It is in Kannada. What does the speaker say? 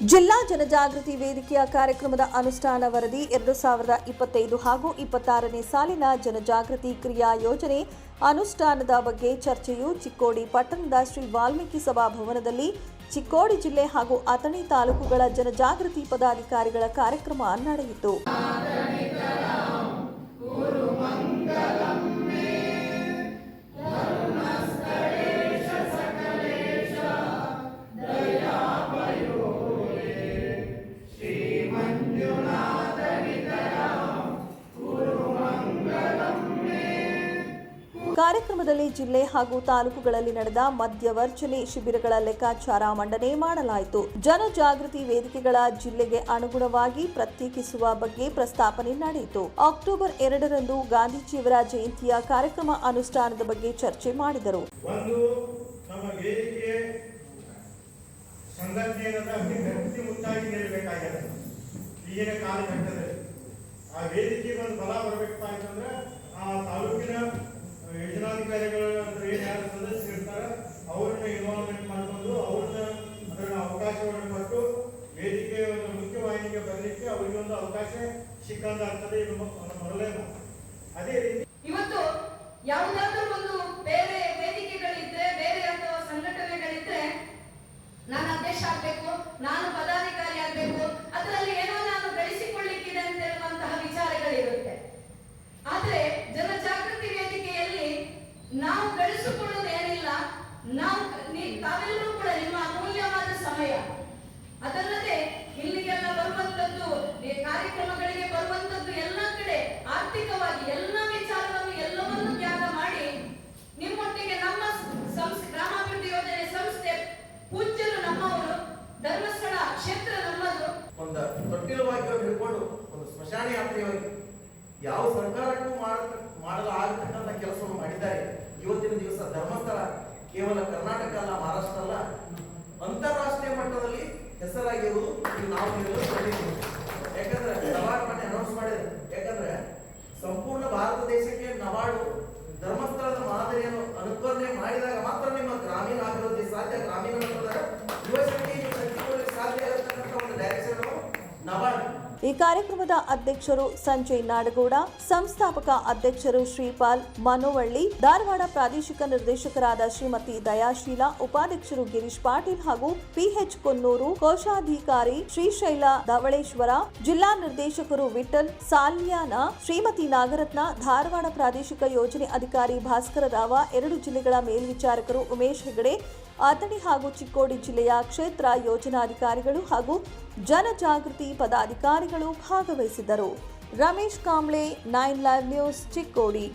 ಜಿಲ್ಲಾ ಜನಜಾಗೃತಿ ವೇದಿಕೆಯ ಕಾರ್ಯಕ್ರಮದ ಅನುಷ್ಠಾನ ವರದಿ ಎರಡು ಸಾವಿರದ ಇಪ್ಪತ್ತೈದು ಹಾಗೂ ಇಪ್ಪತ್ತಾರನೇ ಸಾಲಿನ ಜನಜಾಗೃತಿ ಕ್ರಿಯಾ ಯೋಜನೆ ಅನುಷ್ಠಾನದ ಬಗ್ಗೆ ಚರ್ಚೆಯು ಚಿಕ್ಕೋಡಿ ಪಟ್ಟಣದ ಶ್ರೀ ವಾಲ್ಮೀಕಿ ಸಭಾಭವನದಲ್ಲಿ ಚಿಕ್ಕೋಡಿ ಜಿಲ್ಲೆ ಹಾಗೂ ಅಥಣಿ ತಾಲೂಕುಗಳ ಜನಜಾಗೃತಿ ಪದಾಧಿಕಾರಿಗಳ ಕಾರ್ಯಕ್ರಮ ನಡೆಯಿತು. ಕಾರ್ಯಕ್ರಮದಲ್ಲಿ ಜಿಲ್ಲೆ ಹಾಗೂ ತಾಲೂಕುಗಳಲ್ಲಿ ನಡೆದ ಮಧ್ಯವರ್ಚನೆ ಶಿಬಿರಗಳ ಲೆಕ್ಕಾಚಾರ ಮಂಡನೆ ಮಾಡಲಾಯಿತು. ಜನಜಾಗೃತಿ ವೇದಿಕೆಗಳ ಜಿಲ್ಲೆಗೆ ಅನುಗುಣವಾಗಿ ಪ್ರತ್ಯೇಕಿಸುವ ಬಗ್ಗೆ ಪ್ರಸ್ತಾಪನೆ ನಡೆಯಿತು. ಅಕ್ಟೋಬರ್ ಎರಡರಂದು ಗಾಂಧೀಜಿಯವರ ಜಯಂತಿಯ ಕಾರ್ಯಕ್ರಮ ಅನುಷ್ಠಾನದ ಬಗ್ಗೆ ಚರ್ಚೆ ಮಾಡಿದರು. ವೇದಿಕೆ ಈಗಿನ ಕಾಲಘಟ್ಟದಲ್ಲಿ ಆ ವೇದಿಕೆಗೆ ಒಂದು ಬಲ ಬರಬೇಕಪ್ಪ ಅಂತಂದ್ರೆ ಸಿಕ್ಕಂದಾಗ್ತದೆ ಇದು ಮೊ- ಮೊದಲನೇ ಮಾತು. ಅದೇ ರೀತಿ ಇವತ್ತು ಯಾವುದಾದ್ರೂ ತೊಟ್ಟಿಲವಾಗಿ ಹಿಡ್ಕೊಂಡು ಒಂದು ಸ್ಮಶಾನ ಯಾತ್ರೆಯಾಗಿ ಯಾವ ಸರ್ಕಾರಕ್ಕೂ ಮಾಡ ಮಾಡಲು ಆಗತಕ್ಕಂಥ ಕೆಲಸವನ್ನು ಮಾಡಿದ್ದಾರೆ. ಇವತ್ತಿನ ದಿವಸ ಧರ್ಮಸ್ಥಳ, ಕೇವಲ ಕರ್ನಾಟಕ ಅಲ್ಲ, ಮಹಾರಾಷ್ಟ್ರ ಅಲ್ಲ, ಅಂತಾರಾಷ್ಟ್ರೀಯ ಮಟ್ಟದಲ್ಲಿ ಹೆಸರಾಗಿರುವುದು ನಾವು ಯಾಕಂದ್ರೆ ಅನೌನ್ಸ್ ಮಾಡಿದ್ರು ಈ ಕಾರ್ಯಕ್ರಮದ ಅಧ್ಯಕ್ಷರು ಸಂಜಯ್ ನಾಡಗೌಡ, ಸಂಸ್ಥಾಪಕ ಅಧ್ಯಕ್ಷರು ಶ್ರೀಪಾಲ್ ಮನೋವಳ್ಳಿ, ಧಾರವಾಡ ಪ್ರಾದೇಶಿಕ ನಿರ್ದೇಶಕರಾದ ಶ್ರೀಮತಿ ದಯಾಶೀಲ, ಉಪಾಧ್ಯಕ್ಷರು ಗಿರೀಶ್ ಪಾಟೀಲ್ ಹಾಗೂ ಪಿಎಚ್ ಕೊನ್ನೂರು ಕೋಶಾಧಿಕಾರಿ ಶ್ರೀಶೈಲ ಧವಳೇಶ್ವರ, ಜಿಲ್ಲಾ ನಿರ್ದೇಶಕರು ವಿಠಲ್ ಸಾಲ್ಯಾನ, ಶ್ರೀಮತಿ ನಾಗರತ್ನ, ಧಾರವಾಡ ಪ್ರಾದೇಶಿಕ ಯೋಜನೆ ಅಧಿಕಾರಿ ಭಾಸ್ಕರ ರಾವ, ಎರಡು ಜಿಲ್ಲೆಗಳ ಮೇಲ್ವಿಚಾರಕರು ಉಮೇಶ್ ಹೆಗಡೆ ಅಥಣಿ ಹಾಗೂ ಚಿಕ್ಕೋಡಿ ಜಿಲ್ಲೆಯ ಕ್ಷೇತ್ರ ಯೋಜನಾಧಿಕಾರಿಗಳು ಹಾಗೂ ಜನಜಾಗೃತಿ ಪದಾಧಿಕಾರಿಗಳು ಭಾಗವಹಿಸಿದ್ದರು. Ramesh Kamble, nine live news, Chikkodi.